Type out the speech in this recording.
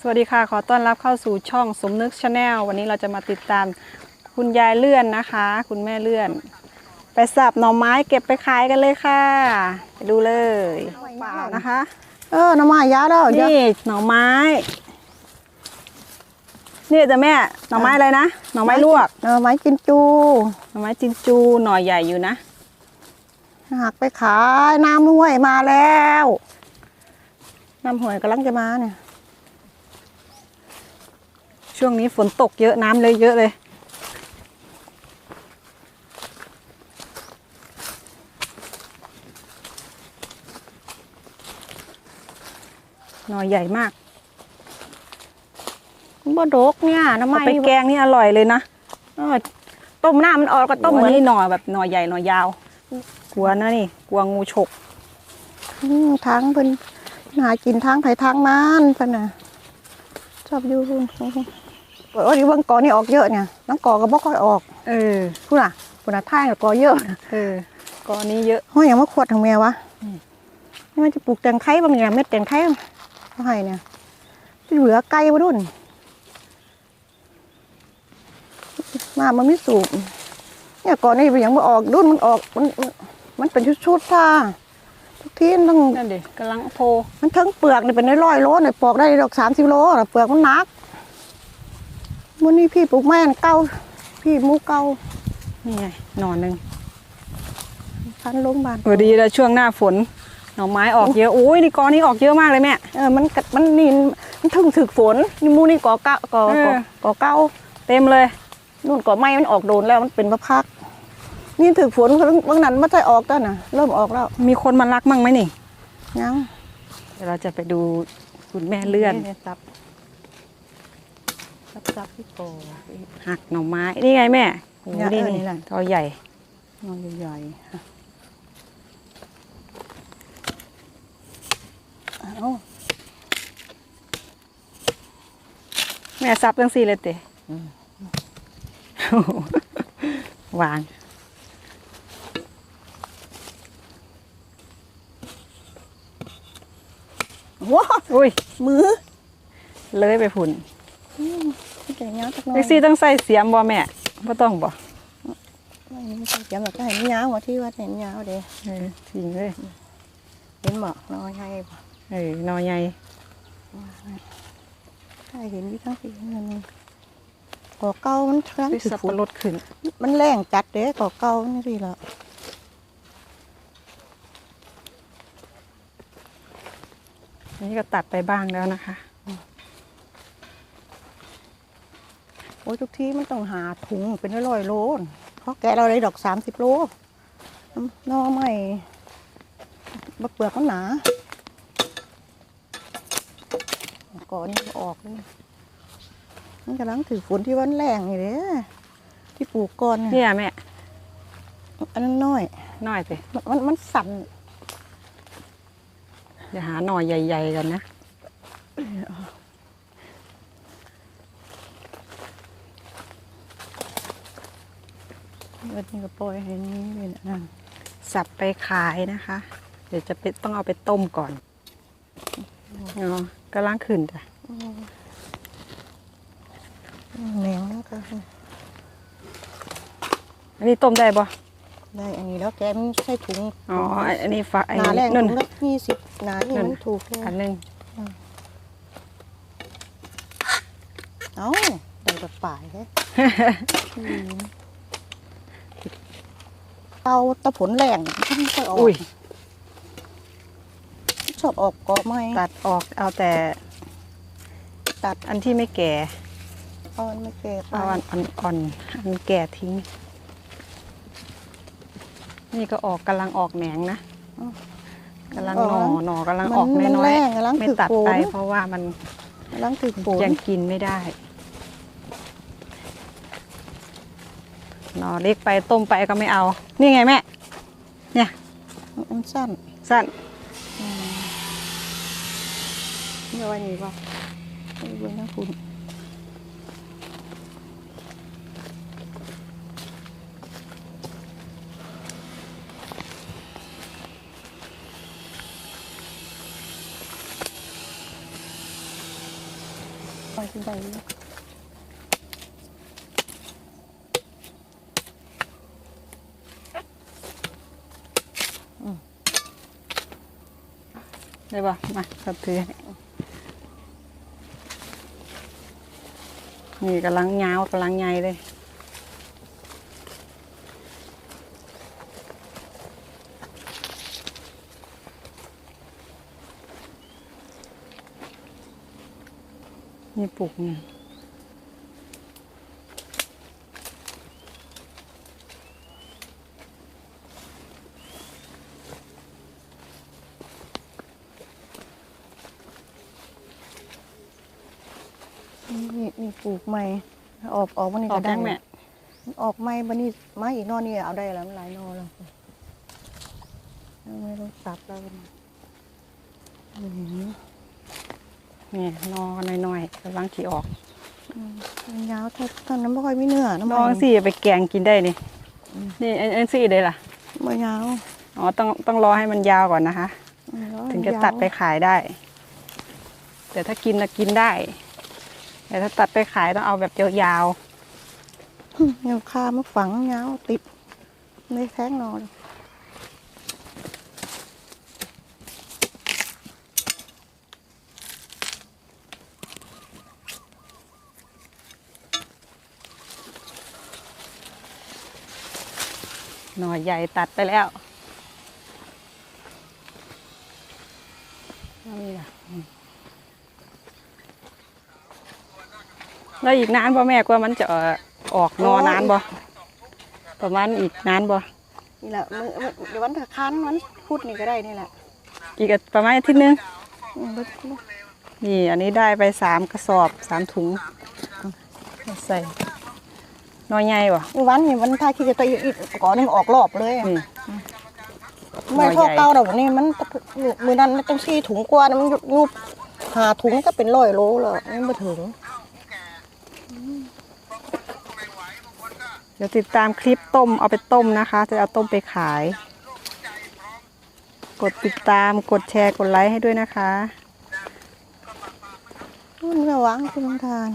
สวัสดีค่ะ ขอต้อนรับเข้าสู่ช่องสมนึกชาแนลวันนี้เราจะมาติดตามคุณยายเลื่อนนะคะ คุณแม่เลื่อน ไปสับหน่อไม้เก็บไปขายกันเลยค่ะ ไปดูเลยเปล่านะคะ เออน้ำมันยาแล้วเดี๋ยวนี่หน่อไม้ นี่จ้ะแม่หน่อไม้อะไรนะหน่อไม้ลวกเออไม้กินจูหน่อไม้จินจูหน่อใหญ่อยู่นะหักไปขายน้ำห้วยมาแล้วน้ำห้วยกำลังจะมาเนี่ย ช่วงนี้ฝนตกเยอะน้ำเลยเยอะเลย หน่อใหญ่มากบ่ดกเนี่ยน้ำเอามันไปแกงนี่อร่อยเลยนะเออต้มน้ำมันออกก็ต้ต้มมเหมือนนี่หน่อแบบหน่อใหญ่หน่อยาว กลัวนะนี่ กลัวงูฉก อืมทางเพิ่นหากินทางไผทางมันเพิ่นน่ะชอบอยู่พุ่น โอ้ยเบางกอนี่ออกเยอะเนี่ยน้ำกอก็บ่ค่อยออกเออพุ่นน่ะพุ่นน่ะท่ายกอเยอะเออกอนนี้เยอะห้อยอย่างมาขวดของแม่วะนี่มันจะปลูกแตงไคร้บางอย่างเม็ดแตงไคเขาให้เนี่ยเหลือไก่มาดุนมามันไม่สูบเนี่ยก่อนนี่มันยังไม่ออกดุนมันออกมันมันมันเป็นชุดๆค่ะทุกที่นต้องนั่นดิกำลังโพมันทั้งเปลือกเนี่ยเป็นร้อยโลเนี่ยปอกได้ดอกสามสิบโลเปลือกมันหนัก มันนี่พี่ปลูกแม่นเก้าพี่หมูเก้านี่ไงหน่อหนึ่งพันโรงพยาบาลพอดีแล้วช่วงหน้าฝนหน่อไม้ออกเยอะโอ้ยนี่ก้อนนี้ออกเยอะมากเลยแม่เออมันกัดมันนี่มันถึงถึกฝนนี่หมูนี่ก่อเก้าก่อก่อเออก่อเก้าเต็มเลยนู่นก่อไม้มันออกโดนแล้วมันเป็นมะพักนี่ถึกฝนบางนั้นไม่ใช่ออกแล้วนะเริ่มออกแล้ว มีคนมารักมั่งไหมนี่ยังเดี๋ยวเราจะไปดูคุณแม่เลื่อน ซับซับซับที่โกหักหน่อไม้นี่ไงแม่โอ้โหเนี่ยนี่เออนี่นี่แหละตัวใหญ่นอนใหญ่ๆเอาแม่ซับตั้งสี่เลยเตะวางว้าอุ้ยมือ เลยไปผุน เก่งเงี้ยจักหน่อยแท็กซี่ต้องใส่เสียมบ่แม่ไม่ต้องบ่ไม่ไม่ใช่เสียงแบบก็เห็นยาวกว่าที่ว่าเห็นยาวเด้เออจริงเลยเห็นบอกน้อยให้บ่เออหนอใหญ่ถ้าเห็นที่ทั้งสี่เงินก่อเก้ามันครั้งด้วยถึกสับฝปะนรดขึ้น มันแรงจัดเด้ก่อเก่านี่สิละนี่ก็ตัดไปบ้างแล้วนะคะ อ้ยทุกที่มันต้องหาถุงเป็นร้อยๆโลนเพราะแกะเราได้ดอกสามสิบโลหนอไม่บะเปลือกมันหนาก่อนนี่ออกเลยมันกำลังถือฝนที่วันแรงนี่เด้ที่ปลูกก่อนเนี่ยเนี่ยแม่อันนั้นน้อยน้อยไปมันมันมันสั่นเดี๋ยวหาหน่อใหญ่ ๆ กันนะ เดี๋ยวนี้ก็ปล่อยให้นี่เป็นอันนั้นสับไปขายนะคะ เดี๋ยวจะไปต้องเอาไปต้มก่อนอ๋อกำลังขึ้นจ้ะแหนงแล้วก็อันนี้ต้มได้ปะได้ อันนี้แล้วแกมันใส่ถุง อ๋อ อันนี้ฟักไอ้หนาแรงนุ่นถุงละยี่สิบหนานี่นั่นมันถูกเลยอันหนึงเอ้าได้แบบป่ายเลย เตาตะผลแรงมันค่อยออกอุ้ยชอบออกเกาะไม้ตัดออกเอาแต่ตัดอันที่ไม่แก่เอาอันไม่เก็บเอาอันอ่อนอ่อนอันแก่ทิ้ง นี่ก็ออกกำลังออกแหนงนะกำลังหนอหนอกำลังออกมันน้อแรยงกำลังๆไม่ถือตัดโผไปนเพราะว่ามันกำลังถือโผนยังกินไม่ได้หนอเล็กไปต้มไปก็ไม่เอา นี่ไงแม่ เนี่ยมันสั้น สั้นนี่เอาไว้นี่ป่ะไว้บนหน้าคุณฟังกินไป ได้ป่ะมาสับถือนี่กำลังยาวกำลังใหญ่เลยนี่ปลูกเนี่ย นี่นี่ปลูกใหม่ ออกออกมันนี่ออก็กได้ยังแม่มันออกใหม่บันนี้มาอีกนอนี่เอาได้แล้วมันหลายนอแล้วไม่รู้สับแล้วกันอืมนี่นอน้อยๆกำลังที่ออกอืมมันยาวถ้าถ้าน้ำไม่ค่อยมีเนื้อน้ำนอมันสี่ไปแกงกินได้นี่นี่อันอันสี่เลยล่ะไม่ยาวอ๋อต้องต้องรอให้มันยาวก่อนนะคะอืมแล้วถึงจะตัดไปขายได้ แต่ถ้ากินนะกินได้ แต่ถ้าตัดไปขายต้องเอาแบบยาวอืมเนี่ยคามาฝังยาวติดในแท้งนอนๆหน่อใหญ่ตัดไปแล้วนี่ล่ะอืม แล้วอีกนานบ่แม่กว่ามันจะเอ่อออกนอนานบ่ประมาณอีกนานบ่นี่แหละมือมือเดี๋ยววันถ้าคันวันพูดนี่ก็ได้นี่แหละ อีกประมาณอาทิตย์หนึงอืมเบิดนี่อันนี้ได้ไปสามกระสอบสามถุงเอาใส่หน้อยใหญ่บ่นี่วันนี่วันถ้าคิดจะตัวอีกก่อนนี่มันออกรอบเลยนี่ไม่หน่เท่าอใหญ่เก่าดอกนี่มันมือนั้นมันต้องซี่ถุงกว่านะมันยุบหาถุงก็เป็นร้อยโลแล้วนี่มาถึง เดี๋ยวติดตามคลิปต้มเอาไปต้มนะคะ จะเอาต้มไปขาย กดติดตามกดแชร์กดไลค์ให้ด้วยนะคะนุ่นระวังคุณทาน